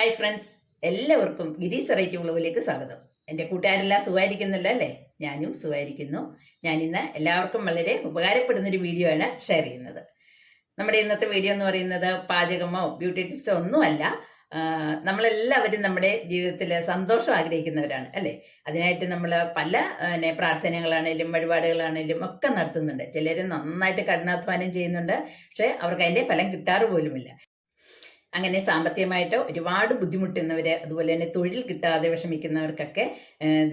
Hi friends എല്ലാവർക്കും ഗിരീസ് variety വ്ളോഗിലേക്ക് സ്വാഗതം. എന്റെ കൂട്ടുകാരെല്ലാം സുഖമായിരിക്കുന്നില്ല അല്ലേ? ഞാനും സുഖമായിരിക്കുന്നു. ഞാൻ ഇന്ന് എല്ലാവർക്കും വളരെ ഉപകാരപ്പെടുന്നൊരു വീഡിയോ ആണ് ഷെയർ ചെയ്യുന്നത്. നമ്മുടെ ഇന്നത്തെ വീഡിയോ എന്ന് പറയുന്നത് പാചകമോ ബ്യൂട്ടി ടിപ്സോ ഒന്നുമല്ല. നമ്മളെല്ലാവരും നമ്മുടെ ജീവിതത്തിൽ സന്തോഷം ആഗ്രഹിക്കുന്നവരാണ് അല്ലേ? അതിനായിട്ട് നമ്മൾ പല പിന്നെ, പ്രാർത്ഥനകളാണേലും വഴിപാടുകളാണേലും ഒക്കെ നടത്തുന്നുണ്ട്. ചിലർ നന്നായിട്ട് കഠിനാധ്വാനം ചെയ്യുന്നുണ്ട്. പക്ഷെ അവർക്ക് അതിന്റെ ഫലം കിട്ടാറ് പോലുമില്ല. അങ്ങനെ സാമ്പത്തികമായിട്ട് ഒരുപാട് ബുദ്ധിമുട്ടുന്നവര് അതുപോലെ തന്നെ തൊഴിൽ കിട്ടാതെ വിഷമിക്കുന്നവർക്കൊക്കെ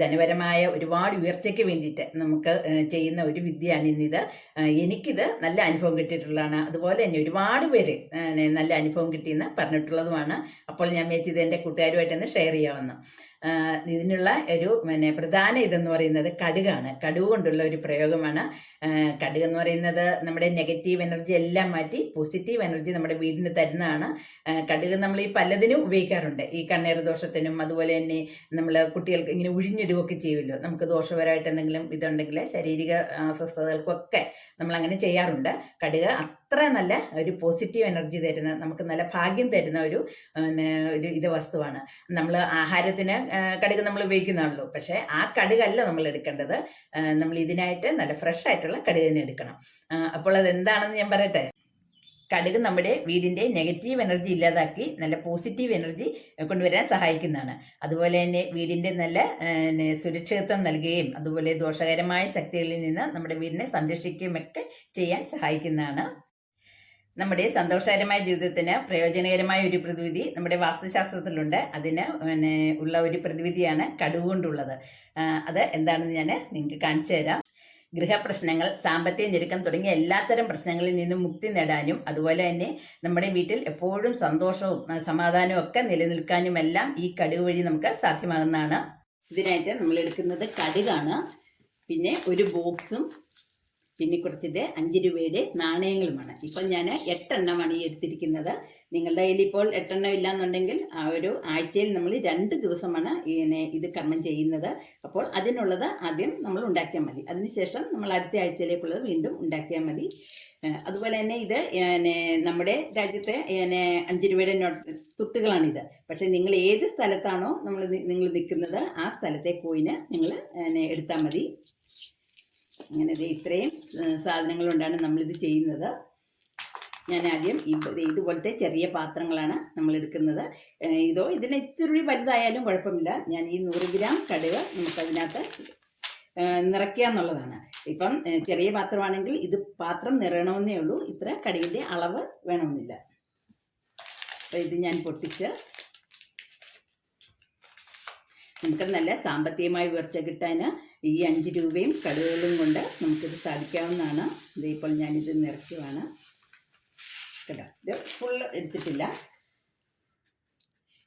ധനപരമായ ഒരുപാട് ഉയർച്ചയ്ക്ക് വേണ്ടിയിട്ട് നമുക്ക് ചെയ്യുന്ന ഒരു വിദ്യയാണ് ഇന്നിത്. എനിക്കിത് നല്ല അനുഭവം കിട്ടിയിട്ടുള്ളതാണ്. അതുപോലെ തന്നെ ഒരുപാട് പേര് നല്ല അനുഭവം കിട്ടിയെന്ന് പറഞ്ഞിട്ടുള്ളതുമാണ്. അപ്പോൾ ഞാൻ വെച്ചിത് എന്റെ കൂട്ടുകാരുമായിട്ടൊന്ന് ഷെയർ ചെയ്യാമെന്ന്. ഇതിനുള്ള ഒരു പിന്നെ പ്രധാന ഇതെന്ന് പറയുന്നത് കടുകാണ്. കടുക് കൊണ്ടുള്ള ഒരു പ്രയോഗമാണ്. കടുക് എന്ന് പറയുന്നത് നമ്മുടെ നെഗറ്റീവ് എനർജി എല്ലാം മാറ്റി പോസിറ്റീവ് എനർജി നമ്മുടെ വീടിന് തരുന്നതാണ്. കടുക് നമ്മൾ ഈ പലതിനും ഉപയോഗിക്കാറുണ്ട്. ഈ കണ്ണേറ് ദോഷത്തിനും അതുപോലെ തന്നെ നമ്മൾ കുട്ടികൾക്ക് ഇങ്ങനെ ഉഴിഞ്ഞിടുകയൊക്കെ ചെയ്യുമല്ലോ. നമുക്ക് ദോഷപരമായിട്ട് എന്തെങ്കിലും ഇതുണ്ടെങ്കിൽ ശാരീരിക അസ്വസ്ഥതകൾക്കൊക്കെ നമ്മൾ അങ്ങനെ ചെയ്യാറുണ്ട്. കടുക് അത്ര നല്ല ഒരു പോസിറ്റീവ് എനർജി തരുന്ന നമുക്ക് നല്ല ഭാഗ്യം തരുന്ന ഒരു ഒരു ഇത് വസ്തുവാണ്. നമ്മൾ ആഹാരത്തിന് കടുക് നമ്മൾ ഉപയോഗിക്കുന്നതാണല്ലോ. പക്ഷെ ആ കടുകല്ല നമ്മൾ എടുക്കേണ്ടത്. നമ്മൾ ഇതിനായിട്ട് നല്ല ഫ്രഷ് ആയിട്ടുള്ള കടുക് തന്നെ എടുക്കണം. അപ്പോൾ അത് എന്താണെന്ന് ഞാൻ പറയട്ടെ? കടുക് നമ്മുടെ വീടിന്റെ നെഗറ്റീവ് എനർജി ഇല്ലാതാക്കി നല്ല പോസിറ്റീവ് എനർജി കൊണ്ടുവരാൻ സഹായിക്കുന്നതാണ്. അതുപോലെ തന്നെ വീടിന്റെ നല്ല സുരക്ഷിതത്വം നൽകുകയും അതുപോലെ ദോഷകരമായ ശക്തികളിൽ നിന്ന് നമ്മുടെ വീടിനെ സംരക്ഷിക്കുകയും ഒക്കെ ചെയ്യാൻ സഹായിക്കുന്നതാണ്. നമ്മുടെ സന്തോഷകരമായ ജീവിതത്തിന് പ്രയോജനകരമായ ഒരു പ്രതിവിധി നമ്മുടെ വാസ്തുശാസ്ത്രത്തിലുണ്ട്. അതിന് പിന്നെ ഉള്ള ഒരു പ്രതിവിധിയാണ് കടുവ് കൊണ്ടുള്ളത് അത് എന്താണെന്ന് ഞാൻ നിങ്ങൾക്ക് കാണിച്ചു തരാം. ഗൃഹപ്രശ്നങ്ങൾ സാമ്പത്തിക ഞെരുക്കം തുടങ്ങിയ എല്ലാത്തരം പ്രശ്നങ്ങളിൽ നിന്നും മുക്തി നേടാനും അതുപോലെ തന്നെ നമ്മുടെ വീട്ടിൽ എപ്പോഴും സന്തോഷവും സമാധാനവും ഒക്കെ നിലനിൽക്കാനും എല്ലാം ഈ കടുക് വഴി നമുക്ക് സാധ്യമാകുന്നതാണ്. ഇതിനായിട്ട് നമ്മൾ എടുക്കുന്നത് കടുകാണ്. പിന്നെ ഒരു ബോക്സും കുറച്ചിട്ട് അഞ്ച് രൂപയുടെ നാണയങ്ങളുമാണ്. ഇപ്പം ഞാൻ എട്ടെണ്ണമാണ് ഈ എടുത്തിരിക്കുന്നത്. നിങ്ങളുടെ കയ്യിൽ ഇപ്പോൾ എട്ടെണ്ണം ഇല്ലാന്നുണ്ടെങ്കിൽ ആ ഒരു ആഴ്ചയിൽ നമ്മൾ രണ്ട് ദിവസമാണ് ഇതിനെ ഇത് കർമ്മം ചെയ്യുന്നത്. അപ്പോൾ അതിനുള്ളത് ആദ്യം നമ്മൾ ഉണ്ടാക്കിയാൽ മതി. അതിനുശേഷം നമ്മൾ അടുത്ത ആഴ്ചയിലേക്കുള്ളത് വീണ്ടും ഉണ്ടാക്കിയാൽ മതി. അതുപോലെ തന്നെ ഇത് നമ്മുടെ രാജ്യത്തെ അഞ്ച് രൂപയുടെ നോട്ട് തുട്ടുകളാണിത്. പക്ഷേ നിങ്ങൾ ഏത് സ്ഥലത്താണോ നമ്മൾ നിങ്ങൾ നിൽക്കുന്നത് ആ സ്ഥലത്തെ കോയിന് നിങ്ങൾ എടുത്താൽ മതി. അങ്ങനെ ഇത് ഇത്രയും സാധനങ്ങൾ കൊണ്ടാണ് നമ്മളിത് ചെയ്യുന്നത്. ഞാൻ ആദ്യം ഇതുപോലത്തെ ചെറിയ പാത്രങ്ങളാണ് നമ്മൾ എടുക്കുന്നത് ഇതോ ഇതിന് ഇത്തിരി വലുതായാലും കുഴപ്പമില്ല. ഞാൻ ഈ നൂറ് ഗ്രാം കടുക് നമുക്കതിനകത്ത് നിറയ്ക്കുക എന്നുള്ളതാണ് ഇപ്പം ചെറിയ പാത്രമാണെങ്കിൽ ഇത് പാത്രം നിറയണമെന്നേ ഉള്ളൂ. ഇത്ര കടുകിന്റെ അളവ് വേണമെന്നില്ല. അപ്പോൾ ഇത് ഞാൻ പൊട്ടിച്ച് നമുക്ക് നല്ല സാമ്പത്തികമായ ഉയർച്ച കിട്ടാൻ ഈ അഞ്ച് രൂപയും കടുകുകളും കൊണ്ട് നമുക്കിത് സാധിക്കാവുന്നതാണ്. ഇത് ഇപ്പോൾ ഞാനിത് നിറയ്ക്കുവാണ്. കേട്ടോ ഇത് ഫുള്ള് എടുത്തിട്ടില്ല.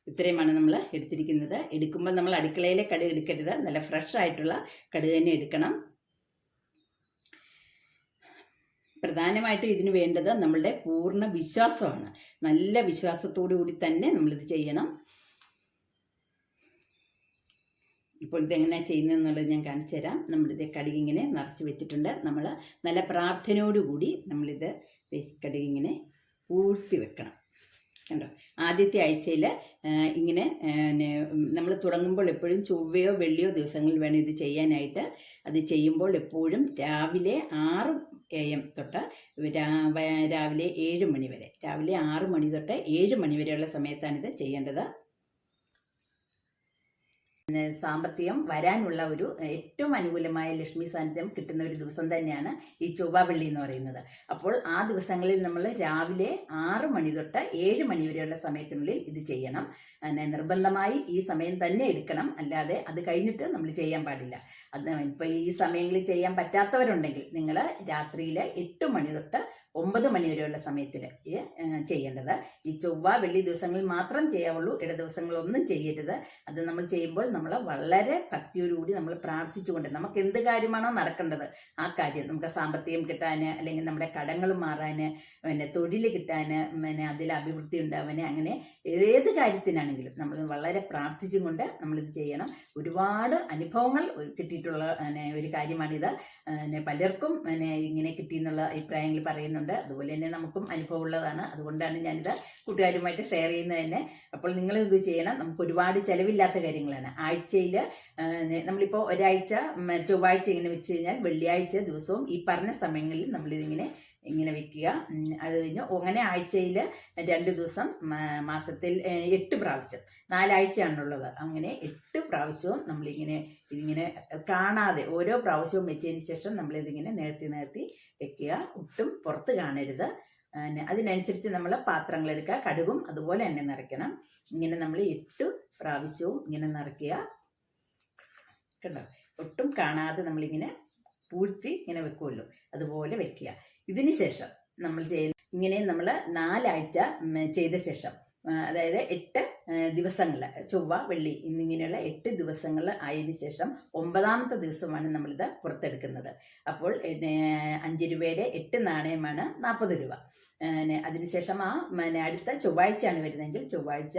ഇത്രയുമാണ് നമ്മൾ എടുത്തിരിക്കുന്നത്. എടുക്കുമ്പോൾ നമ്മൾ അടുക്കളയിലെ കടുക് എടുക്കരുത്. നല്ല ഫ്രഷ് ആയിട്ടുള്ള കടുക് തന്നെ എടുക്കണം. പ്രധാനമായിട്ടും ഇതിന് വേണ്ടത് നമ്മളുടെ പൂർണ വിശ്വാസമാണ്. നല്ല വിശ്വാസത്തോടു കൂടി തന്നെ നമ്മളിത് ചെയ്യണം. ഇപ്പോൾ ഇതെങ്ങനെയാണ് ചെയ്യുന്നതെന്നുള്ളത് ഞാൻ കാണിച്ചു തരാം. നമ്മളിത് കടുകിങ്ങനെ നിറച്ച് വെച്ചിട്ടുണ്ട്. നമ്മൾ നല്ല പ്രാർത്ഥനയോടുകൂടി നമ്മളിത് ദേ കടുക് ഇങ്ങനെ പൂഴ്ത്തി വെക്കണം. കണ്ടോ? ആദ്യത്തെ ആഴ്ചയിൽ ഇങ്ങനെ നമ്മൾ തുടങ്ങുമ്പോൾ എപ്പോഴും ചൊവ്വയോ വെള്ളിയോ ദിവസങ്ങളിൽ വേണം ഇത് ചെയ്യാനായിട്ട്. അത് ചെയ്യുമ്പോൾ എപ്പോഴും രാവിലെ ആറ് എ എം തൊട്ട് രാവിലെ ഏഴ് മണി വരെ. രാവിലെ ആറ് മണി തൊട്ട് ഏഴ് മണി വരെയുള്ള സമയത്താണിത് ചെയ്യേണ്ടത്. പിന്നെ സാമ്പത്തികം വരാനുള്ള ഒരു ഏറ്റവും അനുകൂലമായ ലക്ഷ്മി സാന്നിധ്യം കിട്ടുന്ന ഒരു ദിവസം തന്നെയാണ് ഈ ചൊവ്വ വെള്ളി എന്ന് പറയുന്നത്. അപ്പോൾ ആ ദിവസങ്ങളിൽ നമ്മൾ രാവിലെ ആറ് മണി തൊട്ട് ഏഴ് മണി വരെയുള്ള സമയത്തിനുള്ളിൽ ഇത് ചെയ്യണം. പിന്നെ നിർബന്ധമായി ഈ സമയം തന്നെ എടുക്കണം. അല്ലാതെ അത് കഴിഞ്ഞിട്ട് നമ്മൾ ചെയ്യാൻ പാടില്ല. അത് ഇപ്പോൾ ഈ സമയങ്ങളിൽ ചെയ്യാൻ പറ്റാത്തവരുണ്ടെങ്കിൽ നിങ്ങൾ രാത്രിയിലെ എട്ട് മണി തൊട്ട് ഒമ്പത് മണി വരെയുള്ള സമയത്തിൽ ചെയ്യേണ്ടത്. ഈ ചൊവ്വ വെള്ളി ദിവസങ്ങളിൽ മാത്രം ചെയ്യാവുള്ളൂ. ഇട ദിവസങ്ങളൊന്നും ചെയ്യരുത്. അത് നമ്മൾ ചെയ്യുമ്പോൾ നമ്മൾ വളരെ ഭക്തിയോടുകൂടി നമ്മൾ പ്രാർത്ഥിച്ചുകൊണ്ട് നമുക്ക് എന്ത് കാര്യമാണോ നടക്കേണ്ടത് ആ കാര്യം നമുക്ക് സാമ്പത്തികം കിട്ടാൻ അല്ലെങ്കിൽ നമ്മുടെ കടങ്ങൾ മാറാൻ പിന്നെ തൊഴിൽ കിട്ടാൻ പിന്നെ അതിൽ അഭിവൃദ്ധി ഉണ്ടാവാൻ അങ്ങനെ ഏത് കാര്യത്തിനാണെങ്കിലും നമ്മൾ വളരെ പ്രാർത്ഥിച്ചുകൊണ്ട് നമ്മളിത് ചെയ്യണം. ഒരുപാട് അനുഭവങ്ങൾ കിട്ടിയിട്ടുള്ള ഒരു കാര്യമാണിത്. പലർക്കും ഇങ്ങനെ കിട്ടിയെന്നുള്ള അഭിപ്രായങ്ങൾ പറയുന്നുണ്ട്. പറയുന്നുണ്ട് അതുപോലെ തന്നെ നമുക്കും അനുഭവമുള്ളതാണ്. അതുകൊണ്ടാണ് ഞാനിത് കൂട്ടുകാരുമായിട്ട് ഷെയർ ചെയ്യുന്നത് തന്നെ. അപ്പോൾ നിങ്ങൾ ഇത് ചെയ്യണം? നമുക്ക് ഒരുപാട് ചിലവില്ലാത്ത കാര്യങ്ങളാണ്. ആഴ്ചയിൽ നമ്മളിപ്പോൾ ഒരാഴ്ച ചൊവ്വാഴ്ച ഇങ്ങനെ വെച്ച് കഴിഞ്ഞാൽ വെള്ളിയാഴ്ച ദിവസവും ഈ പറഞ്ഞ സമയങ്ങളിൽ നമ്മളിതിങ്ങനെ ഇങ്ങനെ വെക്കുക അത് കഴിഞ്ഞ് അങ്ങനെ ആഴ്ചയിൽ രണ്ട് ദിവസം മാസത്തിൽ എട്ട് പ്രാവശ്യം. നാലാഴ്ചയാണുള്ളത്. അങ്ങനെ എട്ട് പ്രാവശ്യവും നമ്മളിങ്ങനെ ഇതിങ്ങനെ കാണാതെ ഓരോ പ്രാവശ്യവും വെച്ചതിന് ശേഷം നമ്മളിതിങ്ങനെ നേർത്തി നേർത്തി വെക്കുക. ഒട്ടും പുറത്ത് കാണരുത്. അതിനനുസരിച്ച് നമ്മൾ പാത്രങ്ങൾ എടുക്കുക. കടുകും അതുപോലെ തന്നെ നിറയ്ക്കണം. ഇങ്ങനെ നമ്മൾ എട്ട് പ്രാവശ്യവും ഇങ്ങനെ നിറയ്ക്കുക. കണ്ടോ? ഒട്ടും കാണാതെ നമ്മളിങ്ങനെ പൂഴ്ത്തി ഇങ്ങനെ വെക്കുമല്ലോ. അതുപോലെ വെക്കുക. ഇതിന് ശേഷം നമ്മൾ ചെയ്യുന്ന ഇങ്ങനെ നമ്മൾ നാലാഴ്ച ചെയ്ത ശേഷം അതായത് എട്ട് ദിവസങ്ങൾ ചൊവ്വ വെള്ളി എന്നിങ്ങനെയുള്ള എട്ട് ദിവസങ്ങൾ ആയതിനു ശേഷം ഒമ്പതാമത്തെ ദിവസമാണ് നമ്മളിത് പുറത്തെടുക്കുന്നത്. അപ്പോൾ അഞ്ച് രൂപയുടെ എട്ട് നാണയമാണ് നാൽപ്പത് രൂപ. അതിനുശേഷം ആ പിന്നെ അടുത്ത ചൊവ്വാഴ്ചയാണ് വരുന്നതെങ്കിൽ ചൊവ്വാഴ്ച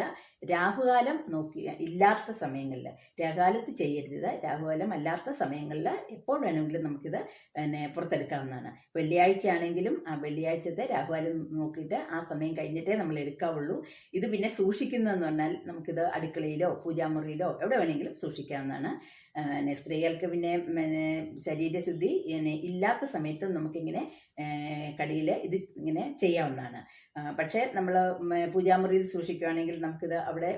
രാഹുകാലം നോക്കി ഇല്ലാത്ത സമയങ്ങളിൽ. രാഹുകാലത്ത് ചെയ്യരുത്. രാഹുകാലം അല്ലാത്ത സമയങ്ങളിൽ എപ്പോൾ വേണമെങ്കിലും നമുക്കിത് പിന്നെ പുറത്തെടുക്കാവുന്നതാണ്. വെള്ളിയാഴ്ച ആണെങ്കിലും ആ വെള്ളിയാഴ്ചത്തെ രാഹുകാലം നോക്കിയിട്ട് ആ സമയം കഴിഞ്ഞിട്ടേ നമ്മൾ എടുക്കാവുള്ളൂ. ഇത് പിന്നെ സൂക്ഷിക്കുന്നതെന്ന് പറഞ്ഞാൽ നമുക്കിത് അടുക്കളയിലോ പൂജാമുറിയിലോ എവിടെ വേണമെങ്കിലും സൂക്ഷിക്കാവുന്നതാണ്. പിന്നെ സ്ത്രീകൾക്ക് പിന്നെ ശരീരശുദ്ധി പിന്നെ ഇല്ലാത്ത സമയത്തും നമുക്കിങ്ങനെ കടിയിൽ ഇത് ഇങ്ങനെ ചെയ്യാവുന്നതാണ്. പക്ഷേ നമ്മൾ പൂജാമുറിയിൽ സൂക്ഷിക്കുകയാണെങ്കിൽ നമുക്കിത് അവിടെ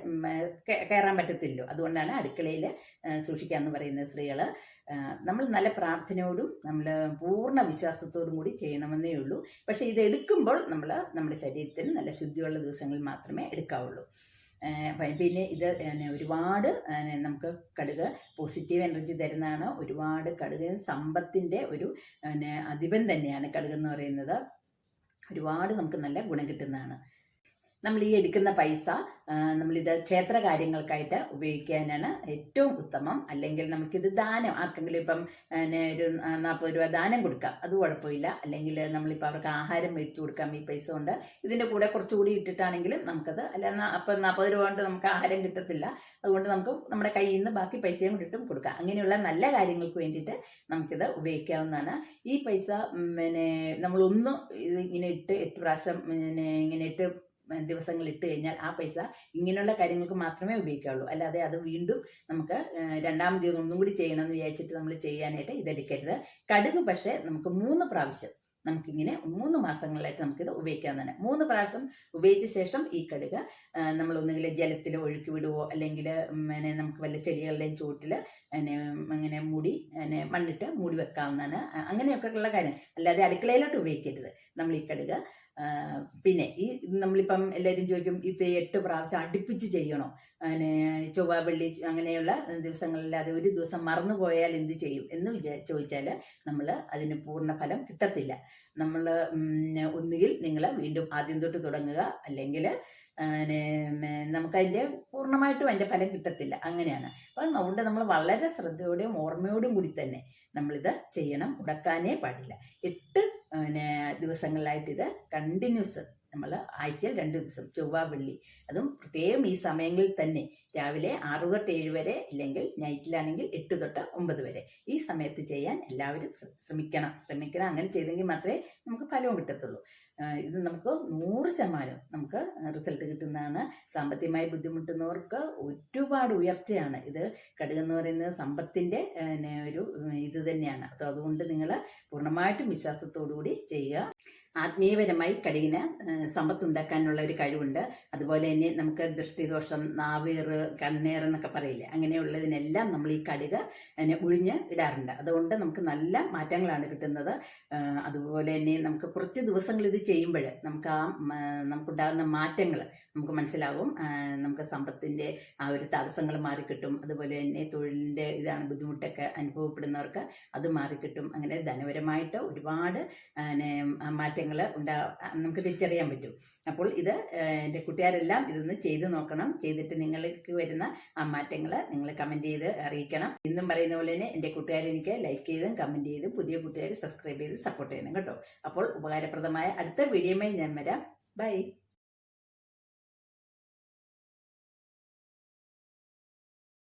കയറാൻ പറ്റത്തില്ലോ അതുകൊണ്ടാണ് അടുക്കളയിൽ സൂക്ഷിക്കുക എന്ന് പറയുന്നത് സ്ത്രീകൾ നമ്മൾ നല്ല പ്രാർത്ഥനയോടും നമ്മൾ പൂർണ വിശ്വാസത്തോടും കൂടി ചെയ്യണമെന്നേ ഉള്ളൂ. പക്ഷേ ഇത് എടുക്കുമ്പോൾ നമ്മൾ നമ്മുടെ ശരീരത്തിന് നല്ല ശുദ്ധിയുള്ള ദിവസങ്ങളിൽ മാത്രമേ എടുക്കാവുള്ളൂ. പിന്നെ ഇത് ഒരുപാട് നമുക്ക് കടുക് പോസിറ്റീവ് എനർജി തരുന്നതാണ്. ഒരുപാട് കടുക് സമ്പത്തിന്റെ ഒരു അധിപൻ തന്നെയാണ് കടുക് എന്ന് പറയുന്നത്. ഒരുപാട് നമുക്ക് നല്ല ഗുണം കിട്ടുന്നതാണ്. നമ്മൾ ഈ എടുക്കുന്ന പൈസ നമ്മളിത് ക്ഷേത്ര കാര്യങ്ങൾക്കായിട്ട് ഉപയോഗിക്കാനാണ് ഏറ്റവും ഉത്തമം. അല്ലെങ്കിൽ നമുക്കിത് ദാനം ആർക്കെങ്കിലും ഇപ്പം ഒരു നാൽപ്പത് രൂപ ദാനം കൊടുക്കാം. അത് കുഴപ്പമില്ല. അല്ലെങ്കിൽ നമ്മളിപ്പോൾ അവർക്ക് ആഹാരം മേടിച്ചു കൊടുക്കാം ഈ പൈസ കൊണ്ട്. ഇതിന്റെ കൂടെ കുറച്ചുകൂടി ഇട്ടിട്ടാണെങ്കിലും നമുക്കത് അല്ല അപ്പം നാൽപ്പത് രൂപ കൊണ്ട് നമുക്ക് ആഹാരം കിട്ടത്തില്ല. അതുകൊണ്ട് നമുക്ക് നമ്മുടെ കയ്യിൽ നിന്ന് ബാക്കി പൈസയും കൂടിയിട്ടും കൊടുക്കാം. അങ്ങനെയുള്ള നല്ല കാര്യങ്ങൾക്ക് വേണ്ടിയിട്ട് നമുക്കിത് ഉപയോഗിക്കാവുന്നതാണ്. ഈ പൈസ പിന്നെ നമ്മളൊന്ന് ഇങ്ങനെ ഇട്ട് എട്ട് പ്രാവശ്യം പിന്നെ ഇങ്ങനെ ഇട്ട് ദിവസങ്ങൾ ഇട്ട് കഴിഞ്ഞാൽ ആ പൈസ ഇങ്ങനെയുള്ള കാര്യങ്ങൾക്ക് മാത്രമേ ഉപയോഗിക്കാവുള്ളൂ. അല്ലാതെ അത് വീണ്ടും നമുക്ക് രണ്ടാമത് ഒന്നും കൂടി ചെയ്യണമെന്ന് വിചാരിച്ചിട്ട് നമ്മൾ ചെയ്യാനായിട്ട് ഇതെടുക്കരുത് കടുക് പക്ഷേ നമുക്ക് മൂന്ന് പ്രാവശ്യം നമുക്കിങ്ങനെ മൂന്ന് മാസങ്ങളിലായിട്ട് നമുക്കിത് ഉപയോഗിക്കാവുന്നതാണ്. മൂന്ന് പ്രാവശ്യം ഉപയോഗിച്ച ശേഷം ഈ കടുക് നമ്മൾ ഒന്നുകിൽ ജലത്തിൽ ഒഴുക്കി വിടുവോ അല്ലെങ്കിൽ പിന്നെ നമുക്ക് വല്ല ചെടികളുടെയും ചുവട്ടിൽ പിന്നെ അങ്ങനെ മൂടി പിന്നെ മണ്ണിട്ട് മൂടി വെക്കാവുന്നതാണ്. അങ്ങനെയൊക്കെ ഉള്ള കാര്യം അല്ലാതെ അടുക്കളയിലോട്ട് ഉപയോഗിക്കരുത് നമ്മൾ ഈ കടുക്. പിന്നെ ഈ നമ്മളിപ്പം എല്ലാവരും ചോദിക്കും ഇത് എട്ട് പ്രാവശ്യം അടുപ്പിച്ച് ചെയ്യണോ? അങ്ങനെ ചൊവ്വ വെള്ളി അങ്ങനെയുള്ള ദിവസങ്ങളില്ലാതെ ഒരു ദിവസം മറന്നു പോയാൽ എന്ത് ചെയ്യും എന്ന് വിചാ ചോദിച്ചാൽ നമ്മൾ അതിന് പൂർണ ഫലം കിട്ടത്തില്ല. നമ്മൾ ഒന്നുകിൽ നിങ്ങൾ വീണ്ടും ആദ്യം തൊട്ട് തുടങ്ങുക അല്ലെങ്കിൽ നമുക്കതിന്റെ പൂർണമായിട്ടും അതിന്റെ ഫലം കിട്ടത്തില്ല. അങ്ങനെയാണ്. അപ്പം അതുകൊണ്ട് നമ്മൾ വളരെ ശ്രദ്ധയോടെയും ഓർമ്മയോടും കൂടി തന്നെ നമ്മളിത് ചെയ്യണം. മുടക്കാനേ പാടില്ല. എട്ട് പിന്നെ ദിവസങ്ങളിലായിട്ട് ഇത് കണ്ടിന്യൂസ് നമ്മൾ ആഴ്ചയിൽ രണ്ട് ദിവസം ചൊവ്വ വെള്ളി. അതും പ്രത്യേകം ഈ സമയങ്ങളിൽ തന്നെ. രാവിലെ ആറ് തൊട്ട് ഏഴ് വരെ ഇല്ലെങ്കിൽ നൈറ്റിലാണെങ്കിൽ എട്ട് തൊട്ട് ഒമ്പത് വരെ. ഈ സമയത്ത് ചെയ്യാൻ എല്ലാവരും ശ്രമിക്കണം. ശ്രമിക്കണം. അങ്ങനെ ചെയ്തെങ്കിൽ മാത്രമേ നമുക്ക് ഫലവും കിട്ടത്തുള്ളൂ. ഇത് നമുക്ക് നൂറ് ശതമാനം നമുക്ക് റിസൾട്ട് കിട്ടുന്നതാണ്. സാമ്പത്തികമായി ബുദ്ധിമുട്ടുന്നവർക്ക് ഒരുപാട് ഉയർച്ചയാണ്. ഇത് കടുകെന്ന് പറയുന്നത് സമ്പത്തിന്റെ ഒരു ഇത് തന്നെയാണ്. അപ്പോൾ അതുകൊണ്ട് നിങ്ങൾ പൂർണമായിട്ടും വിശ്വാസത്തോടു കൂടി ചെയ്യുക. ആത്മീയപരമായി കടുകിന് സമ്പത്തുണ്ടാക്കാനുള്ള ഒരു കഴിവുണ്ട്. അതുപോലെ തന്നെ നമുക്ക് ദൃഷ്ടിദോഷം നാവേറ് കണ്ണേർ എന്നൊക്കെ പറയില്ലേ അങ്ങനെയുള്ളതിനെല്ലാം നമ്മൾ ഈ കടുക് ഉഴിഞ്ഞ് ഇടാറുണ്ട്. അതുകൊണ്ട് നമുക്ക് നല്ല മാറ്റങ്ങളാണ് കിട്ടുന്നത്. അതുപോലെ തന്നെ നമുക്ക് കുറച്ച് ദിവസങ്ങൾ ഇത് ചെയ്യുമ്പോൾ നമുക്ക് ആ നമുക്കുണ്ടാകുന്ന മാറ്റങ്ങൾ നമുക്ക് മനസ്സിലാകും. നമുക്ക് സമ്പത്തിന്റെ ആ ഒരു തടസ്സങ്ങൾ മാറിക്കിട്ടും. അതുപോലെ തന്നെ തൊഴിലിന്റെ ഇതാണ് ബുദ്ധിമുട്ടൊക്കെ അനുഭവപ്പെടുന്നവർക്ക് അത് മാറിക്കിട്ടും. അങ്ങനെ ധനപരമായിട്ട് ഒരുപാട് പിന്നെ മാറ്റങ്ങൾ ഉണ്ടാ നമുക്ക് തിരിച്ചറിയാൻ പറ്റും. അപ്പോൾ ഇത് എന്റെ കൂട്ടുകാരെല്ലാം ഇതൊന്ന് ചെയ്തു നോക്കണം. ചെയ്തിട്ട് നിങ്ങൾക്ക് വരുന്ന ആ മാറ്റങ്ങൾ നിങ്ങൾ കമന്റ് ചെയ്ത് അറിയിക്കണം. ഇന്നും പറയുന്ന പോലെ തന്നെ എന്റെ കൂട്ടുകാർ എനിക്ക് ലൈക്ക് ചെയ്തും കമന്റ് ചെയ്തും പുതിയ കൂട്ടുകാർ സബ്സ്ക്രൈബ് ചെയ്ത് സപ്പോർട്ട് ചെയ്യണം കേട്ടോ. അപ്പോൾ ഉപകാരപ്രദമായ അടുത്ത വീഡിയോയുമായി ഞാൻ വരാം. ബൈ.